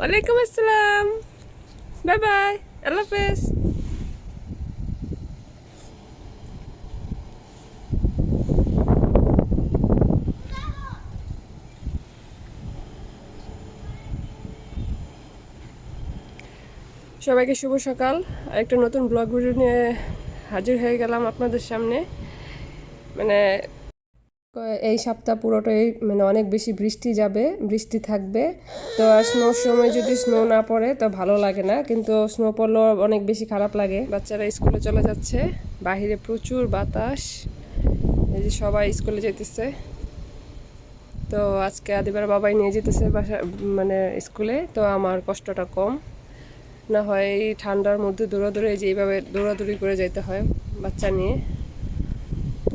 ওয়ালাইকুম আসসালাম bye bye আল্লাহ হাফেজ সবাইকে শুভ সকাল। একটা নতুন ব্লগ ভিডিও নিয়ে হাজির হয়ে গেলাম আপনাদের সামনে। মানে এই সপ্তাহ পুরোটাই মানে অনেক বেশি বৃষ্টি যাবে, বৃষ্টি থাকবে। তো স্নোর সময় যদি স্নো না পড়ে, তো ভালো লাগে না। কিন্তু স্নো পড়লেও অনেক বেশি খারাপ লাগে। বাচ্চারা স্কুলে চলে যাচ্ছে। বাহিরে প্রচুর বাতাস। এই যে সবাই স্কুলে যেতেছে। তো আজকে আদিবার বাবাই নিয়ে যেতেছে বাসা মানে স্কুলে তো আমার কষ্টটা কম। না হয় এই ঠান্ডার মধ্যে দৌড়াদৌড়ি যে এইভাবে দৌড়াদৌড়ি করে যেতে হয় বাচ্চা নিয়ে।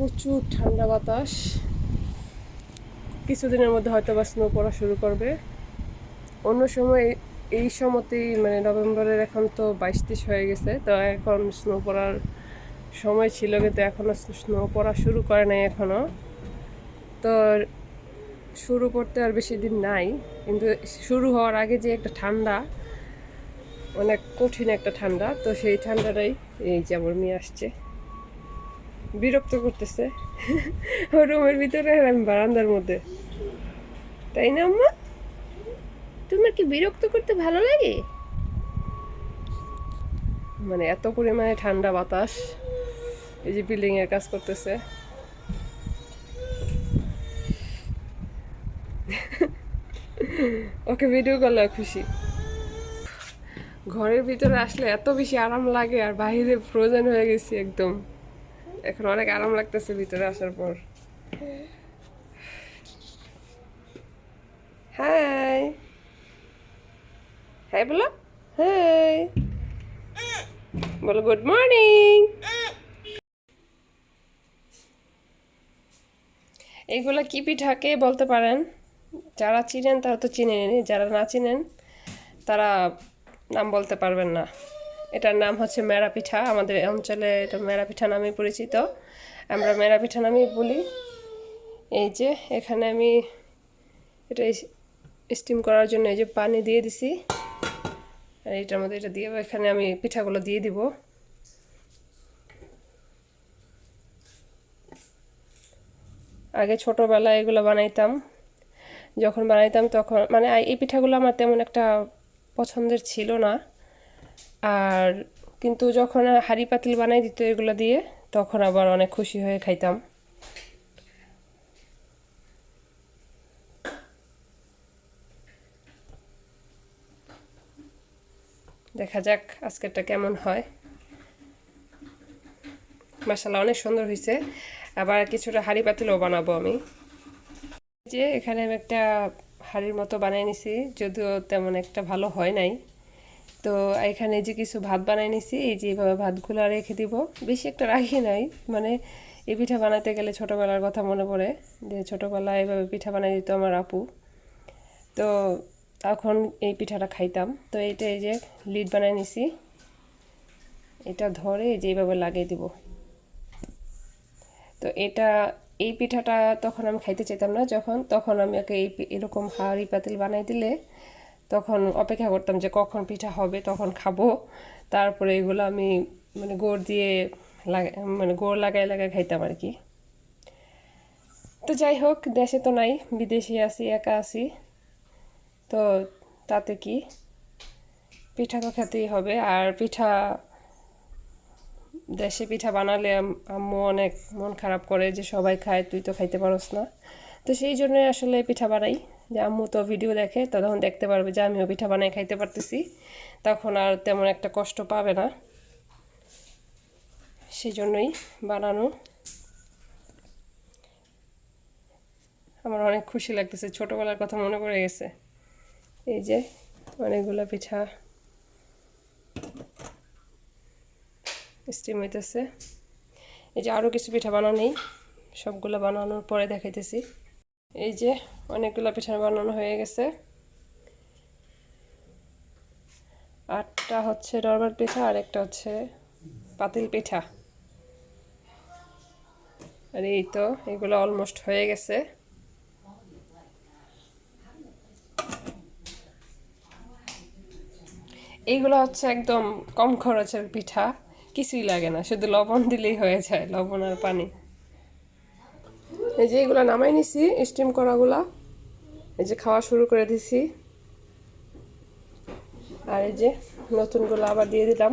প্রচুর ঠান্ডা বাতাস। কিছুদিনের মধ্যে হয়তো বা স্নো পড়া শুরু করবে। অন্য সময় এই সময়তেই মানে নভেম্বরের এখন তো বাইশ তেইশ হয়ে গেছে, তো এখন স্নো পড়ার সময় ছিল কিন্তু এখনও স্নো পড়া শুরু করে নাই এখনও তো শুরু করতে আর বেশি দিন নাই, কিন্তু শুরু হওয়ার আগে যে একটা ঠান্ডা, অনেক কঠিন একটা ঠান্ডা, তো সেই ঠান্ডাটাই এই যে আমার মেয়ে আসছে। বিরক্ত করতেছে। রুমের ভিতরে আর আমি বারান্দার মধ্যে। তাই না, আম্মা? তোমার কি বিরক্ত করতে ভালো লাগে? মানে এত পরিমাণে ঠান্ডা বাতাস, এই যে বিল্ডিং এর কাজ করতেছে। ওকে ভিডিও করলে খুশি। ঘরের ভিতরে আসলে এত বেশি আরাম লাগে আর বাইরে ফ্রোজেন হয়ে গেছি একদম। এখন অনেক আরাম লাগতেছে ভিতরে আসার পর। হাই। হাই বলো। হাই। বলো গুড মর্নিং এইগুলা কি পিঠা? কে বলতে পারেন? যারা চিনেন তারা তো চিনে নিন যারা না চিনেন তারা নাম বলতে পারবেন না। এটার নাম হচ্ছে মেরা পিঠা আমাদের অঞ্চলে এটা মেরা পিঠা নামে পরিচিত। আমরা মেরা পিঠা নামেই বলি। এই যে, এখানে আমি এটা স্টিম করার জন্য এই যে পানি দিয়ে দিছি। আর এটার মধ্যে এটা দিয়ে এখানে আমি পিঠাগুলো দিয়ে দিব। আগে ছোটোবেলায় এগুলো বানাইতাম। যখন বানাইতাম তখন মানে এই পিঠাগুলো আমার তেমন একটা পছন্দের ছিল না। আর কিন্তু যখন হাঁড়ি পাতিল বানাই দিত এগুলো দিয়ে, তখন আবার অনেক খুশি হয়ে খাইতাম। দেখা যাক আজকেরটা কেমন হয়। মশালা অনেক সুন্দর হয়েছে আবার কিছুটা হাঁড়ি পাতিলও বানাবো আমি। যে এখানে আমি একটা হাঁড়ির মতো বানিয়ে নিছি, যদিও তেমন একটা ভালো হয় নাই। তো এখানে যে কিছু ভাত বানিয়ে নিছি, এই যে এইভাবে ভাতগুলো রেখে দিব। বেশি একটা রাখি নাই মানে এই পিঠা বানাতে গেলে ছোটোবেলার কথা মনে পড়ে যে ছোটোবেলায় এইভাবে পিঠা বানিয়ে দিত আমার আপু। তো তখন এই পিঠাটা খাইতাম। তো এইটা এই যে লিড বানিয়ে নিছি। এটা ধরে যে এইভাবে লাগিয়ে দিব। তো এটা, এই পিঠাটা তখন আমি খাইতে চাইতাম না যখন, তখন আমি ওকে এই এরকম হাঁড়ি পাতিল বানাই দিলে তখন অপেক্ষা করতাম যে কখন পিঠা হবে, তখন খাব। তারপরে এগুলো আমি মানে গোড় দিয়ে মানে গোড় লাগাই লাগাই খাইতাম আর কি। তো যাই হোক, দেশে তো নাই, বিদেশে আছি, একা আছি। তো তাতে কি? পিঠা তো খেতেই হবে। আর পিঠা, দেশে পিঠা বানালে আম্মু অনেক মন খারাপ করে যে সবাই খায়, তুই তো খাইতে পারস না। তো সেই জন্যই আসলে পিঠা বানাই। যে আম্মু তো ভিডিও দেখে তো তখন দেখতে পারবে যে আমিও পিঠা বানাই খাইতে পারতেছি। তখন আর তেমন একটা কষ্ট পাবে না। সেই জন্যই বানানো। আমার অনেক খুশি লাগতেছে, ছোটোবেলার কথা মনে পড়ে গেছে। এই যে অনেকগুলো পিঠা স্টিম হইতেছে। এই যে আরও কিছু পিঠা বানানোই সবগুলো বানানোর পরে দেখাইতেছি। এই যে অনেকগুলো পিঠা বানানো হয়ে গেছে। আটটা হচ্ছে নর্মাল পিঠা, আর একটা হচ্ছে পাতিল পিঠা। আর এই তো, এগুলো অলমোস্ট হয়ে গেছে। এইগুলো হচ্ছে একদম কম খরচের পিঠা, কিছুই লাগে না, শুধু লবণ দিলেই হয়ে যায়, লবণ আর পানি। এই যে এগুলো নামাই নিছি স্টিম করাগুলা এই যে খাওয়া শুরু করে দিছি। আর এই যে নতুনগুলো আবার দিয়ে দিলাম।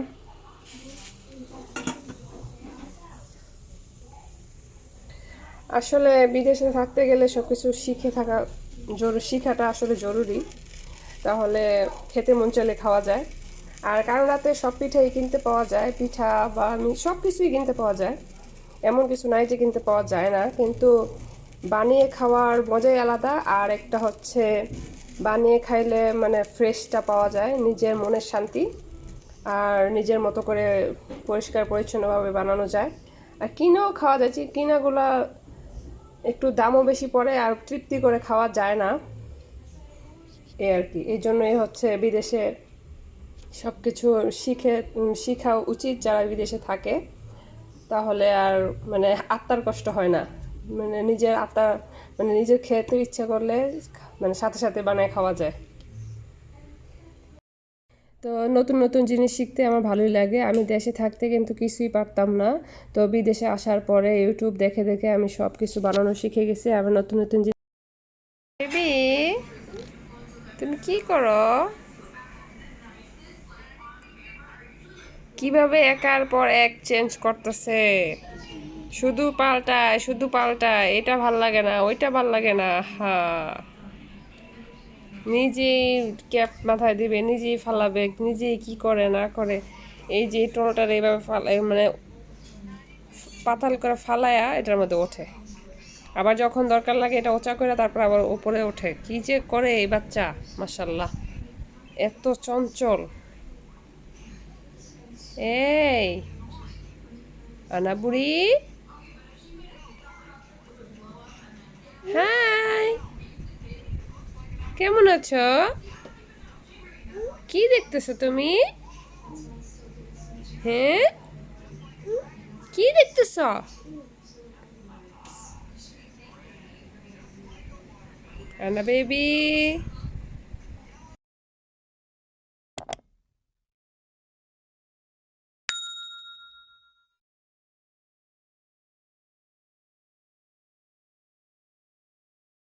আসলে বিদেশে থাকতে গেলে সব কিছু শিখে থাকা জরুরি শিখাটা আসলে জরুরি। তাহলে খেতে মন চলে খাওয়া যায়। আর কারও রাতে সব পিঠাই কিনতে পাওয়া যায়, পিঠা, বা সব কিছুই কিনতে পাওয়া যায়। এমন কিছু নাই যে কিনতে পাওয়া যায় না, কিন্তু বানিয়ে খাওয়ার মজাই আলাদা। আর একটা হচ্ছে বানিয়ে খাইলে মানে ফ্রেশটা পাওয়া যায়, নিজের মনের শান্তি আর নিজের মতো করে পরিষ্কার পরিচ্ছন্নভাবে বানানো যায়। আর কিনেও খাওয়া যায়, যে কিনাগুলা একটু দামও বেশি পড়ে আর তৃপ্তি করে খাওয়া যায় না। এই আর কি, এই জন্যই হচ্ছে বিদেশে সব কিছু শিখে শিখা উচিত যারা বিদেশে থাকে। তাহলে আর মানে আত্মার কষ্ট হয় না। মানে নিজের আত্মা মানে নিজের খেতে ইচ্ছা করলে মানে সাথে সাথে বানায় খাওয়া যায়। তো নতুন নতুন জিনিস শিখতে আমার ভালোই লাগে। আমি দেশে থাকতে কিন্তু কিছুই পারতাম না। তো বিদেশে আসার পরে ইউটিউব দেখে দেখে আমি সব কিছু বানানো শিখে গেছি। আবার নতুন নতুন জিনিস তুমি কি করো? কীভাবে একার পর এক চেঞ্জ করতেছে? শুধু পাল্টায় শুধু পাল্টায়, এটা ভালো লাগে না, ওইটা ভালো লাগে না হ্যাঁ নিজেই ক্যাপ মাথায় দিবে, নিজেই ফালাবে, নিজেই কি করে, না করে। এই যে টোলটার এইভাবে ফালাই মানে পাতাল করে ফালায়া এটার মধ্যে ওঠে। আবার যখন দরকার লাগে এটা ওচা করে তারপর আবার উপরে ওঠে। কি যে করে এই বাচ্চা মাসাল্লাহ এত চঞ্চল। এই আনা বুড়ি হাই কেমন আছো? কি দেখতেছো তুমি? হ্যাঁ? কি দেখতেছ? আনা বেবি